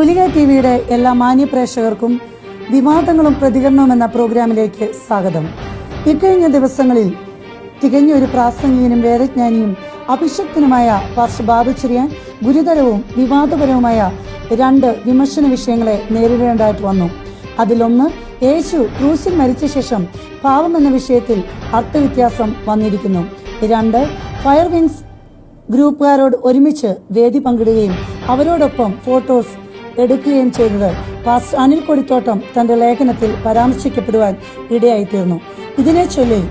തുലിക T വിയുടെ എല്ലാ മാന്യപ്രേക്ഷകർക്കും വിവാദങ്ങളും പ്രതികരണവും എന്ന പ്രോഗ്രാമിലേക്ക് സ്വാഗതം. ഇക്കഴിഞ്ഞ ദിവസങ്ങളിൽ തികഞ്ഞ ഒരു പ്രാസംഗികനും വേദജ്ഞാനിയും അഭിഷക്തനുമായ പാസ്റ്റർ ബാബു ചെറിയാൻ ഗുരുതരവും വിവാദപരവുമായ രണ്ട് വിമർശന വിഷയങ്ങളെ നേരിടേണ്ടതായിട്ട് വന്നു. അതിലൊന്ന് യേശു ക്രൂസിൽ മരിച്ച ശേഷം പാവം എന്ന വിഷയത്തിൽ അർത്ഥവ്യത്യാസം വന്നിരിക്കുന്നു. രണ്ട് ഫയർ വിങ്സ് ഗ്രൂപ്പുകാരോട് ഒരുമിച്ച് വേദി പങ്കിടുകയും അവരോടൊപ്പം ഫോട്ടോസ് എടുക്കുകയും ചെയ്തത്. പാസ്റ്റർ അനിൽ കൊടിത്തോട്ടം തന്റെ ലേഖനത്തിൽ പരാമർശിക്കപ്പെടുവാൻ ഇടയായിത്തീർന്നു. ഇതിനെ ചൊല്ലി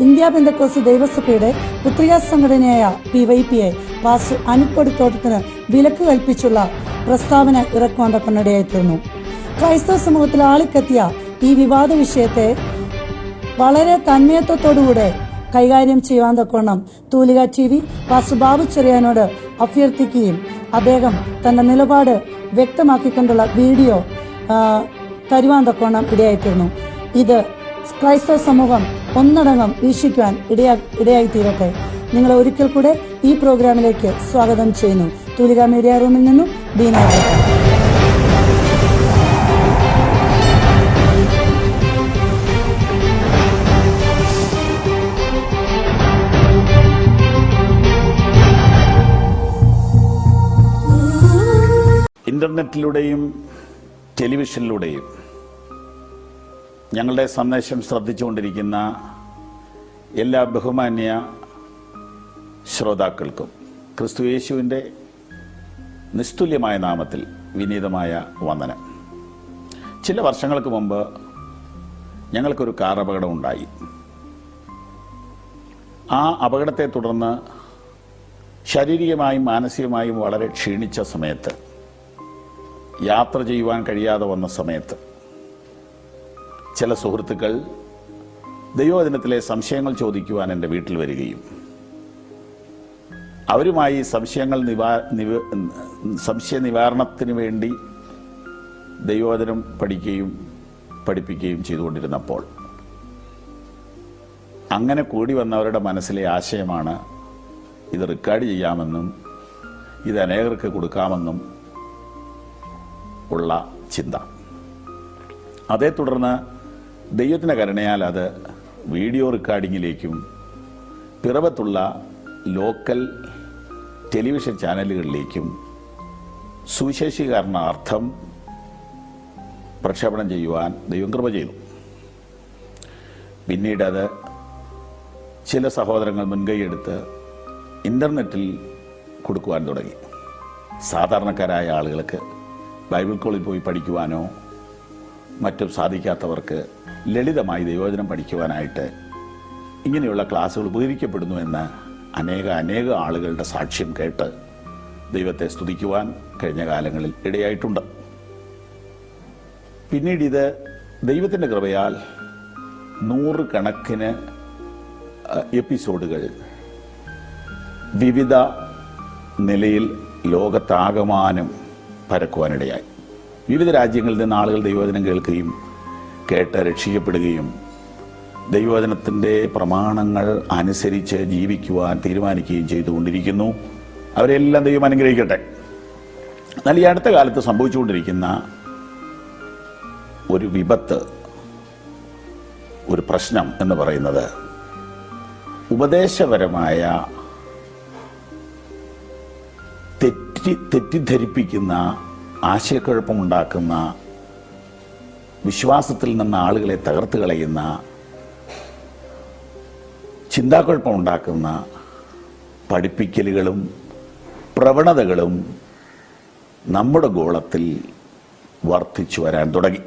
ഇന്ത്യ ബന്ധക്കോസ് ദൈവസഭയുടെ പുത്രിക സംഘടനയായ പി വൈ പിയെ പാസ്റ്റർ അനിൽ കൊടിത്തോട്ടത്തിന് വിലക്ക് കൽപ്പിച്ചുള്ള പ്രസ്താവന ഇറക്കുവാൻ തക്കനിടയായിത്തീർന്നു. ക്രൈസ്തവ സമൂഹത്തിൽ ആളിക്കത്തിയ ഈ വിവാദ വിഷയത്തെ വളരെ തന്മയത്വത്തോടുകൂടെ കൈകാര്യം ചെയ്യുവാൻ തക്കവണ്ണം തൂലിക ടി വി പാസ്റ്റർ ബാബു ചെറിയാനോട് അഭ്യർത്ഥിക്കുകയും അദ്ദേഹം തന്റെ നിലപാട് വ്യക്തമാക്കിക്കൊണ്ടുള്ള വീഡിയോ തക്കവണ്ണം ഇടയായിത്തീർന്നു. ഇത് ക്രൈസ്തവ സമൂഹം ഒന്നടങ്കം വീക്ഷിക്കുവാൻ ഇടയാ ഇടയായിത്തീരട്ടെ. നിങ്ങളെ ഒരിക്കൽ കൂടെ ഈ പ്രോഗ്രാമിലേക്ക് സ്വാഗതം ചെയ്യുന്നു. തൂലിക മീഡിയ റൂമിൽ നിന്നും ബീന. ഇന്റർനെറ്റിലൂടെയും ടെലിവിഷനിലൂടെയും ഞങ്ങളുടെ സന്ദേശം ശ്രദ്ധിച്ചുകൊണ്ടിരിക്കുന്ന എല്ലാ ബഹുമാന്യ ശ്രോതാക്കൾക്കും ക്രിസ്തു യേശുവിന്റെ നിസ്തുല്യമായ നാമത്തിൽ വിനീതമായ വന്ദനം. ചില വർഷങ്ങൾക്ക് മുമ്പ് ഞങ്ങൾക്കൊരു കാർ അപകടം ഉണ്ടായി ആ അപകടത്തെ തുടർന്ന് ശാരീരികമായും മാനസികമായും വളരെ ക്ഷീണിച്ച സമയത്ത് യാത്ര ചെയ്യുവാൻ കഴിയാതെ വന്ന സമയത്ത് ചില സുഹൃത്തുക്കൾ ദൈവവചനത്തിലെ സംശയങ്ങൾ ചോദിക്കുവാൻ എന്റെ വീട്ടിൽ വരികയും അവരുമായി സംശയങ്ങൾ നിവാ നിവ സംശയ നിവാരണത്തിന് വേണ്ടി ദൈവവചനം പഠിക്കുകയും പഠിപ്പിക്കുകയും ചെയ്തുകൊണ്ടിരുന്നപ്പോൾ അങ്ങനെ കൂടി വന്നവരുടെ മനസ്സിലെ ആശയമാണ് ഇത് റെക്കോർഡ് ചെയ്യാമെന്നും ഇത് അനേകർക്ക് കൊടുക്കാമെന്നും ഉള്ള ചിന്ത. അതേ തുടർന്ന് ദൈവത്തിന്റെ കരുണയാൽ അത് വീഡിയോ റെക്കോർഡിങ്ങിലേക്കും പിറവത്തുള്ള ലോക്കൽ ടെലിവിഷൻ ചാനലുകളിലേക്കും സുവിശേഷീകരണാർത്ഥം പ്രക്ഷേപണം ചെയ്യുവാൻ ദൈവം കൃപ ചെയ്തു പിന്നീട് അത് ചില സഹോദരങ്ങൾ മുൻകൈയെടുത്ത് ഇന്റർനെറ്റിൽ കൊടുക്കുവാൻ തുടങ്ങി. സാധാരണക്കാരായ ആളുകൾക്ക് ബൈബിൾ കോളിൽ പോയി പഠിക്കുവാനോ മറ്റും സാധിക്കാത്തവർക്ക് ലളിതമായി ദൈവവചനം പഠിക്കുവാനായിട്ട് ഇങ്ങനെയുള്ള ക്ലാസ്സുകൾ ഉപകരിക്കപ്പെടുന്നു എന്ന് അനേക അനേക ആളുകളുടെ സാക്ഷ്യം കേട്ട് ദൈവത്തെ സ്തുതിക്കുവാൻ കഴിഞ്ഞ കാലങ്ങളിൽ ഇടയായിട്ടുണ്ട്. പിന്നീട് ഇത് ദൈവത്തിന്റെ കൃപയാൽ നൂറുകണക്കിന് കണക്കിന് എപ്പിസോഡുകൾ വിവിധ നിലയിൽ ലോകത്താകമാനം പരക്കുവാനിടയായി. വിവിധ രാജ്യങ്ങളിൽ നിന്ന് ആളുകൾ ദൈവവചനം കേൾക്കുകയും കേട്ട് രക്ഷിക്കപ്പെടുകയും ദൈവവചനത്തിന്റെ പ്രമാണങ്ങൾ അനുസരിച്ച് ജീവിക്കുവാൻ തീരുമാനിക്കുകയും ചെയ്തുകൊണ്ടിരിക്കുന്നു. അവരെല്ലാം ദൈവം അനുഗ്രഹിക്കട്ടെ. എന്നാൽ ഈ അടുത്ത കാലത്ത് സംഭവിച്ചുകൊണ്ടിരിക്കുന്ന ഒരു വിപത്ത് ഒരു പ്രശ്നം എന്ന് പറയുന്നത് ഉപദേശപരമായ തെറ്റി തെറ്റിദ്ധരിപ്പിക്കുന്ന ആശയക്കുഴപ്പമുണ്ടാക്കുന്ന വിശ്വാസത്തിൽ നിന്ന് ആളുകളെ തകർത്ത് കളയുന്ന ചിന്താക്കുഴപ്പമുണ്ടാക്കുന്ന പഠിപ്പിക്കലുകളും പ്രവണതകളും നമ്മുടെ ഗോളത്തിൽ വർദ്ധിച്ചു വരാൻ തുടങ്ങി.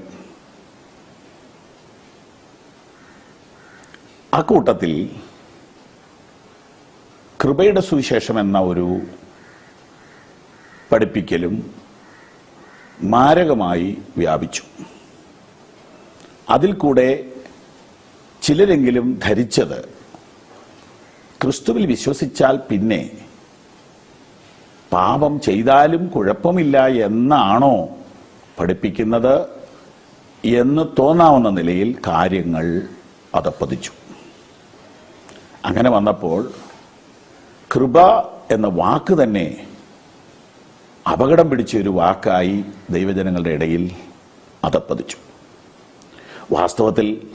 അക്കൂട്ടത്തിൽ കൃപയുടെ സുവിശേഷം എന്ന ഒരു പഠിപ്പിക്കലും മാരകമായി വ്യാപിച്ചു. അതിൽ കൂടെ ചിലരെങ്കിലും ധരിച്ചത് ക്രിസ്തുവിൽ വിശ്വസിച്ചാൽ പിന്നെ പാപം ചെയ്താലും കുഴപ്പമില്ല എന്നാണോ പഠിപ്പിക്കുന്നത് എന്ന് തോന്നാവുന്ന നിലയിൽ കാര്യങ്ങൾ അതപ്പതിച്ചു അങ്ങനെ വന്നപ്പോൾ കൃപ എന്ന വാക്ക് തന്നെ അപകടം പിടിച്ച ഒരു വാക്കായി ദൈവജനങ്ങളുടെ ഇടയിൽ അതപ്പതിച്ചു. വാസ്തവത്തിൽ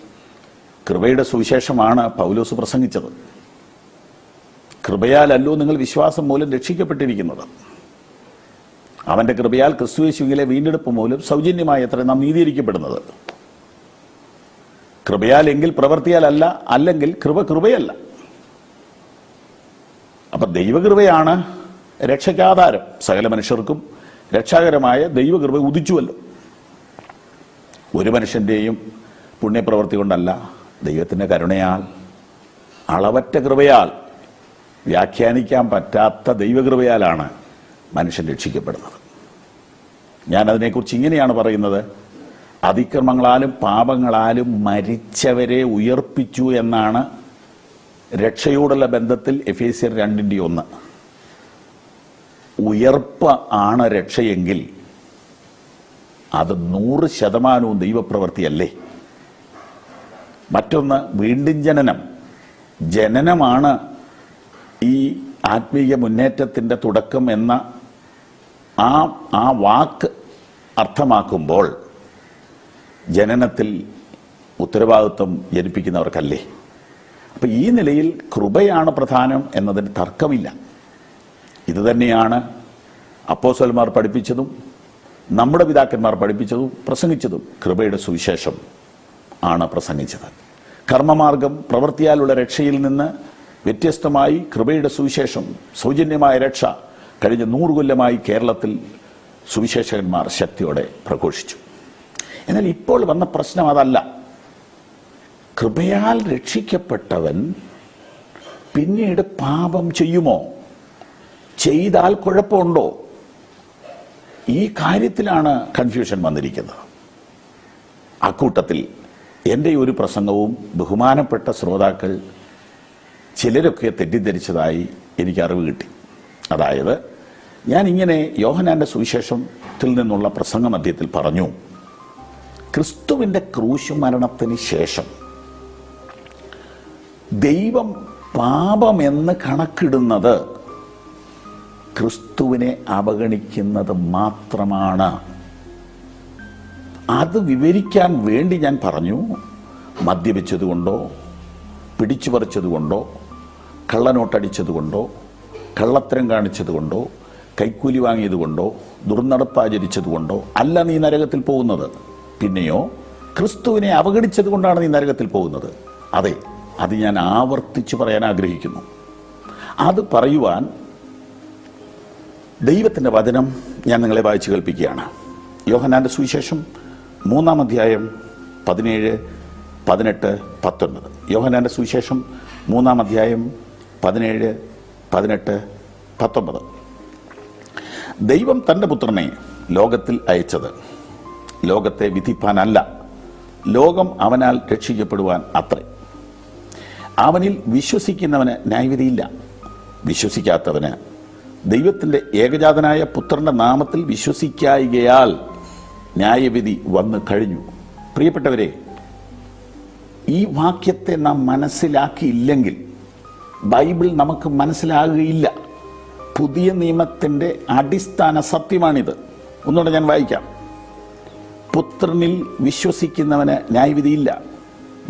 കൃപയുടെ സുവിശേഷമാണ് പൗലോസ് പ്രസംഗിച്ചത്. കൃപയാലല്ലോ നിങ്ങൾ വിശ്വാസം മൂലം രക്ഷിക്കപ്പെട്ടിരിക്കുന്നത്. അവന്റെ കൃപയാൽ ക്രിസ്തുയേശുവിലെ വീണ്ടെടുപ്പ് മൂലം സൗജന്യമായി എത്ര നാം നീതീകരിക്കപ്പെടുന്നത്. കൃപയാൽ എങ്കിൽ പ്രവർത്തിയാലല്ല അല്ലെങ്കിൽ കൃപ കൃപയല്ല. അപ്പം ദൈവകൃപയാണ് രക്ഷയ്ക്കാധാരം സകല മനുഷ്യർക്കും രക്ഷാകരമായ ദൈവകൃപ ഉദിച്ചുവല്ലോ. ഒരു മനുഷ്യന്റെയും പുണ്യപ്രവൃത്തി കൊണ്ടല്ല ദൈവത്തിന്റെ കരുണയാൽ അളവറ്റ കൃപയാൽ വ്യാഖ്യാനിക്കാൻ പറ്റാത്ത ദൈവകൃപയാലാണ് മനുഷ്യൻ രക്ഷിക്കപ്പെടുന്നത്. ഞാൻ അതിനെക്കുറിച്ച് ഇങ്ങനെയാണ് പറയുന്നത്. അതിക്രമങ്ങളാലും പാപങ്ങളാലും മരിച്ചവരെ ഉയർപ്പിച്ചു എന്നാണ് രക്ഷയോടുള്ള ബന്ധത്തിൽ എഫേസ്യർ രണ്ടിന്റെ ഒന്ന്. ഉയർപ്പ് ആണ് രക്ഷയെങ്കിൽ അത് നൂറ് ശതമാനവും ദൈവപ്രവൃത്തിയല്ലേ മറ്റൊന്ന് വീണ്ടും ജനനം. ജനനമാണ് ഈ ആത്മീയ മുന്നേറ്റത്തിന്റെ തുടക്കം എന്ന ആ ആ വാക്ക് അർത്ഥമാക്കുമ്പോൾ ജനനത്തിൽ ഉത്തരവാദിത്വം ജനിപ്പിക്കുന്നവർക്കല്ലേ? അപ്പം ഈ നിലയിൽ കൃപയാണ് പ്രധാനം എന്നതിന് തർക്കമില്ല. ഇത് തന്നെയാണ് അപ്പോസൽമാർ പഠിപ്പിച്ചതും നമ്മുടെ പിതാക്കന്മാർ പഠിപ്പിച്ചതും പ്രസംഗിച്ചതും കൃപയുടെ സുവിശേഷം ആണ് പ്രസംഗിച്ചത്. കർമ്മമാർഗം പ്രവൃത്തിയാലുള്ള രക്ഷയിൽ നിന്ന് വ്യത്യസ്തമായി കൃപയുടെ സുവിശേഷം സൗജന്യമായ രക്ഷ കഴിഞ്ഞ നൂറ് കൊല്ലമായി കേരളത്തിൽ സുവിശേഷകന്മാർ ശക്തിയോടെ പ്രഘോഷിച്ചു. എന്നാൽ ഇപ്പോൾ വന്ന പ്രശ്നം അതല്ല. കൃപയാൽ രക്ഷിക്കപ്പെട്ടവൻ പിന്നീട് പാപം ചെയ്യുമോ? ചെയ്താൽ കുഴപ്പമുണ്ടോ? ഈ കാര്യത്തിലാണ് കൺഫ്യൂഷൻ വന്നിരിക്കുന്നത്. അക്കൂട്ടത്തിൽ എന്റെ ഒരു പ്രസംഗവും ബഹുമാനപ്പെട്ട ശ്രോതാക്കൾ ചിലരൊക്കെ തെറ്റിദ്ധരിച്ചതായി എനിക്ക് അറിവ് കിട്ടി. അതായത് ഞാൻ ഇങ്ങനെ യോഹനാന്റെ സുവിശേഷത്തിൽ നിന്നുള്ള പ്രസംഗ മധ്യത്തിൽ പറഞ്ഞു. ക്രിസ്തുവിന്റെ ക്രൂശ് മരണത്തിന് ശേഷം ദൈവം പാപമെന്ന് കണക്കിടുന്നത് ക്രിസ്തുവിനെ അവഗണിക്കുന്നത് മാത്രമാണ്. അത് വിവരിക്കാൻ വേണ്ടി ഞാൻ പറഞ്ഞു. മദ്യപിച്ചതുകൊണ്ടോ പിടിച്ചു പറിച്ചതുകൊണ്ടോ കള്ളനോട്ടടിച്ചതുകൊണ്ടോ കള്ളത്തരം കാണിച്ചതുകൊണ്ടോ കൈക്കൂലി വാങ്ങിയതുകൊണ്ടോ ദുർനടപ്പാചരിച്ചതുകൊണ്ടോ അല്ല നീ നരകത്തിൽ പോകുന്നത്. പിന്നെയോ ക്രിസ്തുവിനെ അവഗണിച്ചത് കൊണ്ടാണ് നീ നരകത്തിൽ പോകുന്നത്. അതെ അത് ഞാൻ ആവർത്തിച്ച് പറയാൻ ആഗ്രഹിക്കുന്നു. അത് പറയുവാൻ ദൈവത്തിന്റെ വചനം ഞാൻ നിങ്ങളെ വായിച്ചു കേൾപ്പിക്കുകയാണ്. യോഹനാന്റെ സുവിശേഷം മൂന്നാം അധ്യായം പതിനേഴ് പതിനെട്ട് പത്തൊൻപത്. യോഹനാന്റെ സുവിശേഷം മൂന്നാം അധ്യായം പതിനേഴ് പതിനെട്ട് പത്തൊൻപത്. ദൈവം തന്റെ പുത്രനെ ലോകത്തിൽ അയച്ചത് ലോകത്തെ വിധിപ്പാനല്ല ലോകം അവനാൽ രക്ഷിക്കപ്പെടുവാൻ അത്രേ. അവനിൽ വിശ്വസിക്കുന്നവന് ന്യായവിധിയില്ല വിശ്വസിക്കാത്തവന് ദൈവത്തിന്റെ ഏകജാതനായ പുത്രന്റെ നാമത്തിൽ വിശ്വസിക്കായികയാൽ ന്യായവിധി വന്നു കഴിഞ്ഞു. പ്രിയപ്പെട്ടവരെ ഈ വാക്യത്തെ നാം മനസ്സിലാക്കിയില്ലെങ്കിൽ ബൈബിൾ നമുക്ക് മനസ്സിലാകുകയില്ല. പുതിയ നിയമത്തിന്റെ അടിസ്ഥാന സത്യമാണിത്. ഒന്നുകൂടെ ഞാൻ വായിക്കാം. പുത്രനിൽ വിശ്വസിക്കുന്നവന് ന്യായവിധിയില്ല.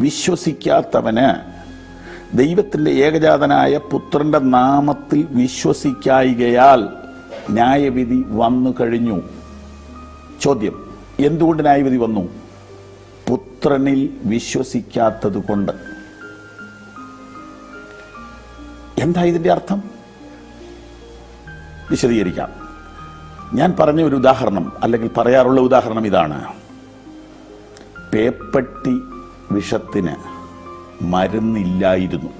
വിശ്വസിക്കാത്തവന് ദൈവത്തിന്റെ ഏകജാതനായ പുത്രന്റെ നാമത്തിൽ വിശ്വസിക്കായികയാൽ ന്യായവിധി വന്നു കഴിഞ്ഞു. ചോദ്യം എന്തുകൊണ്ട് ന്യായവിധി വന്നു? പുത്രനിൽ വിശ്വസിക്കാത്തത് കൊണ്ട്. എന്താ ഇതിന്റെ അർത്ഥം? വിശദീകരിക്കാം. ഞാൻ പറഞ്ഞ ഒരു ഉദാഹരണം അല്ലെങ്കിൽ പറയാറുള്ള ഉദാഹരണം ഇതാണ്. പേപ്പട്ടി വിഷത്തിന് മരുന്നില്ലായിരുന്നു.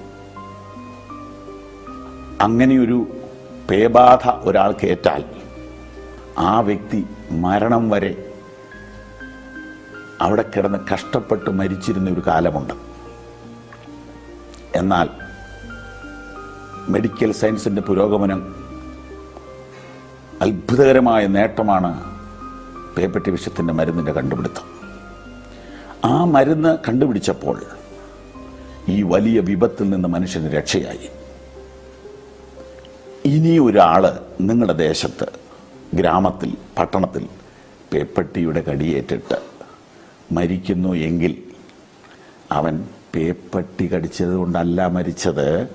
അങ്ങനെയൊരു പേബാധ ഒരാൾക്ക് ഏറ്റാൽ ആ വ്യക്തി മരണം വരെ അവിടെ കിടന്ന് കഷ്ടപ്പെട്ട് മരിച്ചിരുന്ന ഒരു കാലമുണ്ട്. എന്നാൽ മെഡിക്കൽ സയൻസിന്റെ പുരോഗമനം അത്ഭുതകരമായ നേട്ടമാണ് പേപ്പെട്ടി വിഷത്തിന്റെ മരുന്നിന്റെ കണ്ടുപിടുത്തം. ആ മരുന്ന് കണ്ടുപിടിച്ചപ്പോൾ ഈ വലിയ വിപത്തിൽ നിന്ന് മനുഷ്യന് രക്ഷയായി. ഇനി ഒരാൾ നിങ്ങളുടെ ദേശത്ത് ഗ്രാമത്തിൽ പട്ടണത്തിൽ പേപ്പട്ടിയുടെ കടിയേറ്റിട്ട് മരിക്കുന്നു എങ്കിൽ അവൻ പേപ്പട്ടി കടിച്ചത് കൊണ്ടല്ല മരിച്ചത്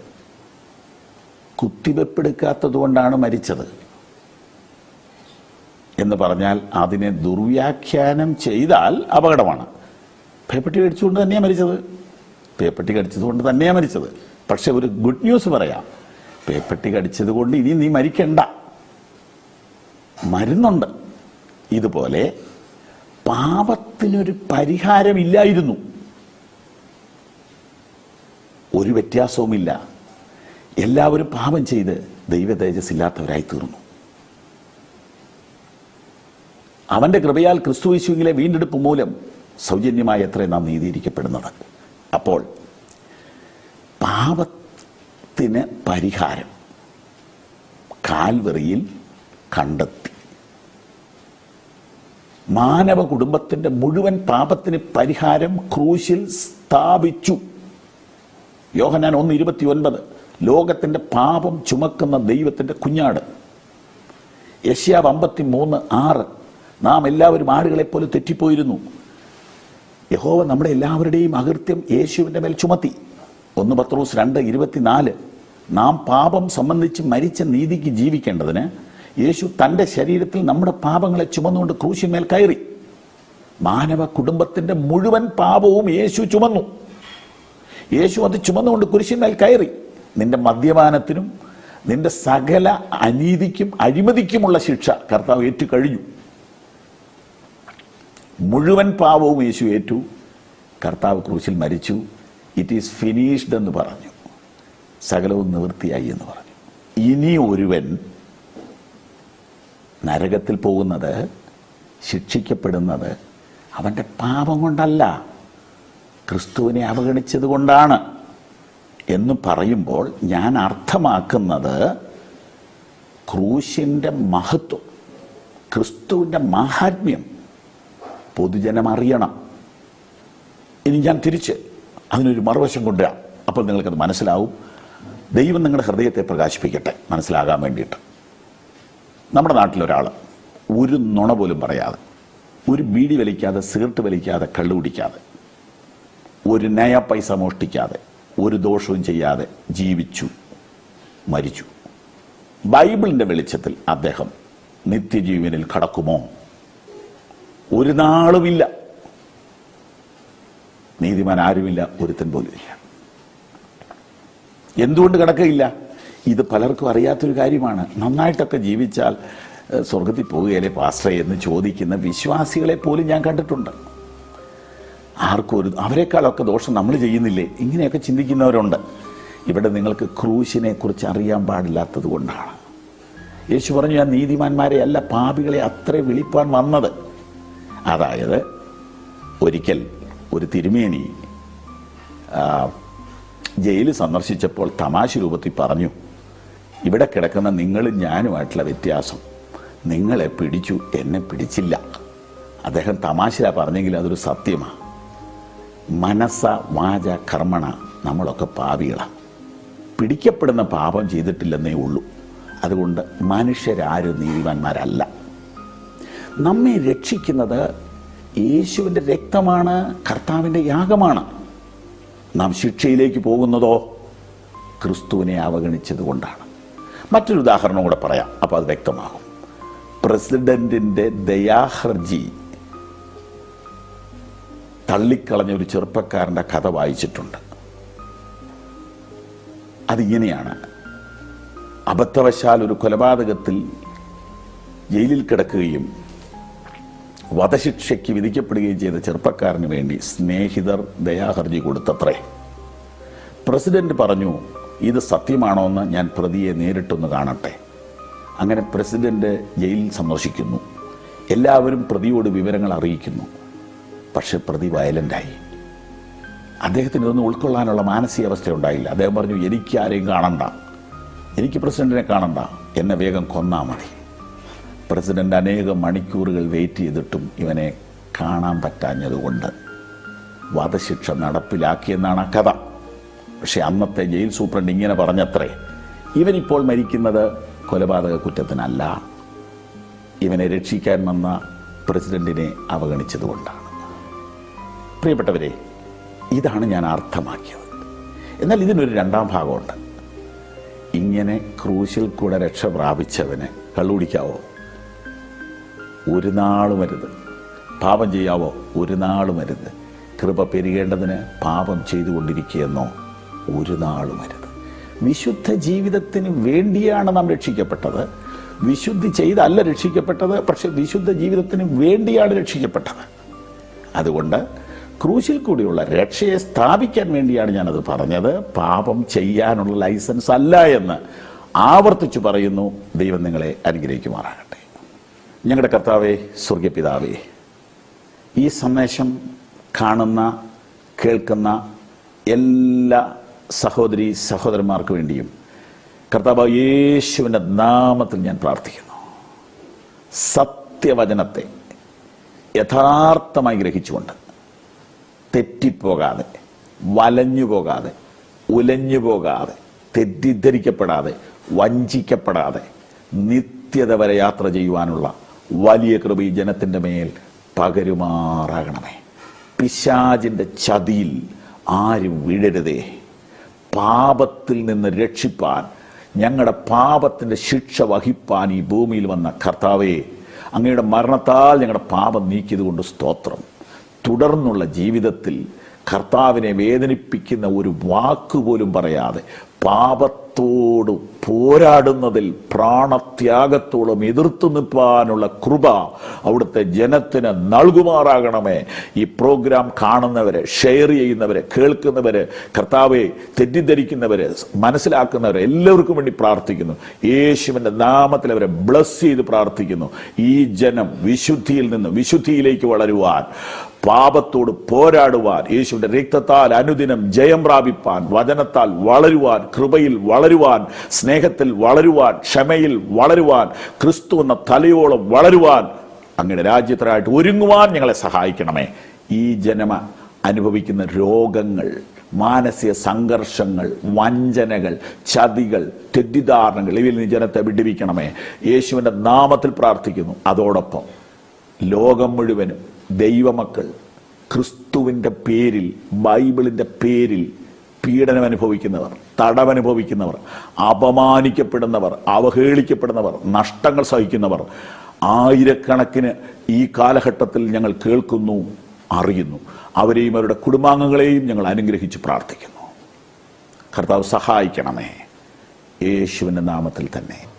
കുത്തിവെപ്പെടുക്കാത്തത് കൊണ്ടാണ് മരിച്ചത് എന്ന് പറഞ്ഞാൽ അതിനെ ദുർവ്യാഖ്യാനം ചെയ്താൽ അപകടമാണ്. പേപ്പട്ടി കടിച്ചുകൊണ്ട് തന്നെയാണ് മരിച്ചത്. പേപ്പട്ടി കടിച്ചതുകൊണ്ട് തന്നെയാണ് മരിച്ചത്. പക്ഷെ ഒരു ഗുഡ് ന്യൂസ് പറയാം. പേപ്പട്ടി കടിച്ചത് കൊണ്ട് ഇനി നീ മരിക്കണ്ട. മരുന്നുണ്ട്. ഇതുപോലെ പാപത്തിനൊരു പരിഹാരമില്ലായിരുന്നു. ഒരു വ്യത്യാസവുമില്ല. എല്ലാവരും പാപം ചെയ്ത് ദൈവ തേജസ് ഇല്ലാത്തവരായി തീർന്നു. അവന്റെ കൃപയാൽ ക്രിസ്തു ക്രിസ്തുവിശുവിലെ വീണ്ടെടുപ്പ് മൂലം സൗജന്യമായി എത്ര നാം നീതിയിരിക്കപ്പെടുന്നത് അപ്പോൾ പാപത്തിന് പരിഹാരം കാൽവറിയിൽ കണ്ടെത്തി. മാനവ കുടുംബത്തിന്റെ മുഴുവൻ പാപത്തിന് പരിഹാരം ക്രൂശിൽ സ്ഥാപിച്ചു. യോഹനാൻ ഒന്ന് ഇരുപത്തി ഒൻപത് ലോകത്തിന്റെ പാപം ചുമക്കുന്ന ദൈവത്തിന്റെ കുഞ്ഞാട്. യശ്യാവ് അമ്പത്തി മൂന്ന് ആറ് നാം എല്ലാവരും ആടുകളെപ്പോലെ തെറ്റിപ്പോയിരുന്നു. യഹോവ നമ്മുടെ എല്ലാവരുടെയും അകൃത്യം യേശുവിന്റെ മേൽ ചുമത്തി. ഒന്ന് പത്രോസ് രണ്ട് ഇരുപത്തിനാല്. നാം പാപം സംബന്ധിച്ച് മരിച്ച നീതിക്ക് ജീവിക്കേണ്ടതിന് യേശു തന്റെ ശരീരത്തിൽ നമ്മുടെ പാപങ്ങളെ ചുമന്നുകൊണ്ട് ക്രൂശിന്മേൽ കയറി. മാനവ കുടുംബത്തിന്റെ മുഴുവൻ പാപവും യേശു ചുമന്നു. യേശു അത് ചുമന്നുകൊണ്ട് കുരിശിന്മേൽ കയറി. നിന്റെ മദ്യപാനത്തിനും നിന്റെ സകല അനീതിക്കും അഴിമതിക്കുമുള്ള ശിക്ഷ കർത്താവ് ഏറ്റു കഴിഞ്ഞു. മുഴുവൻ പാപവും യേശു ഏറ്റു. കർത്താവ് ക്രൂശിൽ മരിച്ചു. ഇറ്റ് ഈസ് ഫിനിഷ്ഡ് എന്ന് പറഞ്ഞു. സകലവും നിവൃത്തിയായി എന്ന് പറഞ്ഞു. ഇനി ഒരുവൻ നരകത്തിൽ പോകുന്നത് ശിക്ഷിക്കപ്പെടുന്നത് അവന്റെ പാപം കൊണ്ടല്ല. ക്രിസ്തുവിനെ അവഗണിച്ചത് കൊണ്ടാണ്. എന്ന് പറയുമ്പോൾ ഞാൻ അർത്ഥമാക്കുന്നത് ക്രൂശിന്റെ മഹത്വം ക്രിസ്തുവിന്റെ മാഹാത്മ്യം പൊതുജനം അറിയണം. ഇനി ഞാൻ തിരിച്ച് അതിനൊരു മറുവശം കൊണ്ടുവരാം. അപ്പോൾ നിങ്ങൾക്കത് മനസ്സിലാവും. ദൈവം നിങ്ങളുടെ ഹൃദയത്തെ പ്രകാശിപ്പിക്കട്ടെ. മനസ്സിലാകാൻ വേണ്ടിയിട്ട്. നമ്മുടെ നാട്ടിലൊരാൾ ഒരു നുണ പോലും പറയാതെ ഒരു ബീഡി വലിക്കാതെ സിഗരറ്റ് വലിക്കാതെ കള്ളു കുടിക്കാതെ ഒരു നയ പൈസ മോഷ്ടിക്കാതെ ഒരു ദോഷവും ചെയ്യാതെ ജീവിച്ചു മരിച്ചു. ബൈബിളിന്റെ വെളിച്ചത്തിൽ അദ്ദേഹം നിത്യജീവനിൽ കടക്കുമോ? ഒരു നാളുമില്ല. നീതിമാൻ ആരുമില്ല ഒരുത്തൻ പോലും ഇല്ല. എന്തുകൊണ്ട് കിടക്കയില്ല? ഇത് പലർക്കും അറിയാത്തൊരു കാര്യമാണ്. നന്നായിട്ടൊക്കെ ജീവിച്ചാൽ സ്വർഗത്തിൽ പോവുകയല്ലേ പാസ്റ്റർ എന്ന് ചോദിക്കുന്ന വിശ്വാസികളെ പോലും ഞാൻ കണ്ടിട്ടുണ്ട്. ആർക്കും ഒരു അവരെക്കാളൊക്കെ ദോഷം നമ്മൾ ചെയ്യുന്നില്ലേ? ഇങ്ങനെയൊക്കെ ചിന്തിക്കുന്നവരുണ്ട്. ഇവിടെ നിങ്ങൾക്ക് ക്രൂശിനെ കുറിച്ച് അറിയാൻ പാടില്ലാത്തത് കൊണ്ടാണ്. യേശു പറഞ്ഞു ഞാൻ നീതിമാന്മാരെ അല്ല പാപികളെ അത്ര വിളിപ്പാൻ വന്നത്. അതായത് ഒരിക്കൽ ഒരു തിരുമേനി ജയിൽ സന്ദർശിച്ചപ്പോൾ തമാശ രൂപത്തിൽ പറഞ്ഞു ഇവിടെ കിടക്കുന്ന നിങ്ങളും ഞാനുമായിട്ടുള്ള വ്യത്യാസം. നിങ്ങളെ പിടിച്ചു എന്നെ പിടിച്ചില്ല. അദ്ദേഹം തമാശ പറഞ്ഞെങ്കിൽ അതൊരു സത്യമാണ് മനസ്സ വാച കർമ്മണ നമ്മളൊക്കെ പാപികളാണ് പിടിക്കപ്പെടുന്ന പാപം ചെയ്തിട്ടില്ലെന്നേ ഉള്ളൂ. അതുകൊണ്ട് മനുഷ്യരാരും നീതിമാന്മാരല്ല. നമ്മെ രക്ഷിക്കുന്നത് യേശുവിന്റെ രക്തമാണ് കർത്താവിന്റെ യാഗമാണ്. നാം ശിക്ഷയിലേക്ക് പോകുന്നതോ ക്രിസ്തുവിനെ അവഗണിച്ചത് കൊണ്ടാണ്. മറ്റൊരു ഉദാഹരണം കൂടെ പറയാം അപ്പോൾ അത് വ്യക്തമാകും. പ്രസിഡന്റിന്റെ ദയാഹർജി തള്ളിക്കളഞ്ഞ ഒരു ചെറുപ്പക്കാരന്റെ കഥ വായിച്ചിട്ടുണ്ട്. അതിങ്ങനെയാണ്. അബദ്ധവശാൽ ഒരു കൊലപാതകത്തിൽ ജയിലിൽ കിടക്കുകയും വധശിക്ഷയ്ക്ക് വിധിക്കപ്പെടുകയും ചെയ്ത ചെറുപ്പക്കാരന് വേണ്ടി സ്നേഹിതർ ദയാഹർജി കൊടുത്തത്രേ. പ്രസിഡന്റ് പറഞ്ഞു ഇത് സത്യമാണോ എന്ന് ഞാൻ പ്രതിയെ നേരിട്ടൊന്ന് കാണട്ടെ. അങ്ങനെ പ്രസിഡന്റ് ജയിലിൽ സന്ദർശിക്കുന്നു. എല്ലാവരും പ്രതിയോട് വിവരങ്ങൾ അറിയിക്കുന്നു. പക്ഷെ പ്രതി വയലന്റായി അദ്ദേഹത്തിന് ഇതൊന്നും ഉൾക്കൊള്ളാനുള്ള മാനസികാവസ്ഥ ഉണ്ടായില്ല അദ്ദേഹം പറഞ്ഞു എനിക്ക് ആരെയും കാണണ്ട. എനിക്ക് പ്രസിഡന്റിനെ കാണണ്ട. എന്നെ വേഗം കൊന്നാൽ മതി. പ്രസിഡന്റ് അനേകം മണിക്കൂറുകൾ വെയിറ്റ് ചെയ്തിട്ടും ഇവനെ കാണാൻ പറ്റാഞ്ഞതുകൊണ്ട് വധശിക്ഷ നടപ്പിലാക്കിയെന്നാണ് ആ കഥ. പക്ഷേ അന്നത്തെ ജയിൽ സൂപ്രണ്ട് ഇങ്ങനെ പറഞ്ഞത്രേ ഇവനിപ്പോൾ മരിക്കുന്നത് കൊലപാതക കുറ്റത്തിനല്ല. ഇവനെ രക്ഷിക്കാൻ വന്ന പ്രസിഡന്റിനെ അവഗണിച്ചതുകൊണ്ടാണ്. പ്രിയപ്പെട്ടവരെ ഇതാണ് ഞാൻ അർത്ഥമാക്കിയത്. എന്നാൽ ഇതിനൊരു രണ്ടാം ഭാഗമുണ്ട്. ഇങ്ങനെ ക്രൂശിൽ കൂടെ രക്ഷ പ്രാപിച്ചവന് കള്ളുപിടിക്കാവോ? ഒരു നാളും അരുത്. പാപം ചെയ്യാവോ? ഒരു നാളും അരുത്. കൃപ പെരുകേണ്ടതിന് പാപം ചെയ്തുകൊണ്ടിരിക്കുകയെന്നോ? ഒരു നാളും അരുത്. വിശുദ്ധ ജീവിതത്തിന് വേണ്ടിയാണ് നാം രക്ഷിക്കപ്പെട്ടത്. വിശുദ്ധി ചെയ്തല്ല രക്ഷിക്കപ്പെട്ടത് പക്ഷെ വിശുദ്ധ ജീവിതത്തിന് വേണ്ടിയാണ് രക്ഷിക്കപ്പെട്ടത്. അതുകൊണ്ട് ക്രൂശിൽ കൂടിയുള്ള രക്ഷയെ സ്ഥാപിക്കാൻ വേണ്ടിയാണ് ഞാനത് പറഞ്ഞത്. പാപം ചെയ്യാനുള്ള ലൈസൻസ് അല്ല എന്ന് ആവർത്തിച്ചു പറയുന്നു. ദൈവം നിങ്ങളെ അനുഗ്രഹിക്കുമാറാകട്ടെ. ഞങ്ങളുടെ കർത്താവെ സ്വർഗപിതാവേ ഈ സന്ദേശം കാണുന്ന കേൾക്കുന്ന എല്ലാ സഹോദരി സഹോദരന്മാർക്ക് വേണ്ടിയും കർത്താവ് യേശുവിന്റെ നാമത്തിൽ ഞാൻ പ്രാർത്ഥിക്കുന്നു. സത്യവചനത്തെ യഥാർത്ഥമായി ഗ്രഹിച്ചുകൊണ്ട് തെറ്റിപ്പോകാതെ വലഞ്ഞു പോകാതെ ഉലഞ്ഞു പോകാതെ തെറ്റിദ്ധരിക്കപ്പെടാതെ വഞ്ചിക്കപ്പെടാതെ നിത്യത വരെ യാത്ര ചെയ്യുവാനുള്ള വലിയ കൃപ ഈ ജനത്തിന്റെ മേൽ പകരുമാറാകണമേ. പിശാചിന്റെ ചതിയിൽ ആരും വീഴരുതേ പാപത്തിൽ നിന്ന് രക്ഷിപ്പാൻ ഞങ്ങളുടെ പാപത്തിന്റെ ശിക്ഷ വഹിപ്പാൻ ഈ ഭൂമിയിൽ വന്ന കർത്താവേ അങ്ങയുടെ മരണത്താൽ ഞങ്ങളുടെ പാപം നീക്കിയത് കൊണ്ട് സ്തോത്രം. തുടർന്നുള്ള ജീവിതത്തിൽ കർത്താവിനെ വേദനിപ്പിക്കുന്ന ഒരു വാക്കുപോലും പറയാതെ പാപത്തോട് പോരാടുന്നതിൽ പ്രാണത്യാഗത്തോളം എതിർത്തു നിൽപ്പാനുള്ള കൃപ അവിടുത്തെ ജനത്തിന് നൽകുമാറാകണമേ. ഈ പ്രോഗ്രാം കാണുന്നവരെ ഷെയർ ചെയ്യുന്നവരെ കേൾക്കുന്നവരെ കർത്താവെ തെറ്റിദ്ധരിക്കുന്നവരെ മനസ്സിലാക്കുന്നവരെ എല്ലാവർക്കും വേണ്ടി പ്രാർത്ഥിക്കുന്നു. യേശുവിന്റെ നാമത്തിൽ അവരെ ബ്ലസ് ചെയ്ത് പ്രാർത്ഥിക്കുന്നു. ഈ ജനം വിശുദ്ധിയിൽ നിന്ന് വിശുദ്ധിയിലേക്ക് വളരുവാൻ പാപത്തോട് പോരാടുവാൻ യേശുവിന്റെ രക്തത്താൽ അനുദിനം ജയം പ്രാപിപ്പാൻ വചനത്താൽ വളരുവാൻ കൃപയിൽ വളരുവാൻ സ്നേഹത്തിൽ വളരുവാൻ ക്ഷമയിൽ വളരുവാൻ ക്രിസ്തു എന്ന തലയോളം വളരുവാൻ അങ്ങനെ രാജ്യത്തിനായിട്ട് ഒരുങ്ങുവാൻ ഞങ്ങളെ സഹായിക്കണമേ. ഈ ജനമ അനുഭവിക്കുന്ന രോഗങ്ങൾ മാനസിക സംഘർഷങ്ങൾ വഞ്ചനകൾ ചതികൾ തെറ്റിദ്ധാരണകൾ ഇവയിൽ നിന്ന് ജനത്തെ വിടുവിക്കണമേ. യേശുവിന്റെ നാമത്തിൽ പ്രാർത്ഥിക്കുന്നു. അതോടൊപ്പം ലോകം മുഴുവനും ദൈവമക്കൾ ക്രിസ്തുവിന്റെ പേരിൽ ബൈബിളിന്റെ പേരിൽ പീഡനം അനുഭവിക്കുന്നവർ തടവനുഭവിക്കുന്നവർ അപമാനിക്കപ്പെടുന്നവർ അവഹേളിക്കപ്പെടുന്നവർ നഷ്ടങ്ങൾ സഹിക്കുന്നവർ. ആയിരക്കണക്കിന് ഈ കാലഘട്ടത്തിൽ ഞങ്ങൾ കേൾക്കുന്നു അറിയുന്നു. അവരെയും അവരുടെ കുടുംബാംഗങ്ങളെയും ഞങ്ങൾ അനുഗ്രഹിച്ച് പ്രാർത്ഥിക്കുന്നു. കർത്താവ് സഹായിക്കണമേ. യേശുവിന്റെ നാമത്തിൽ തന്നെ.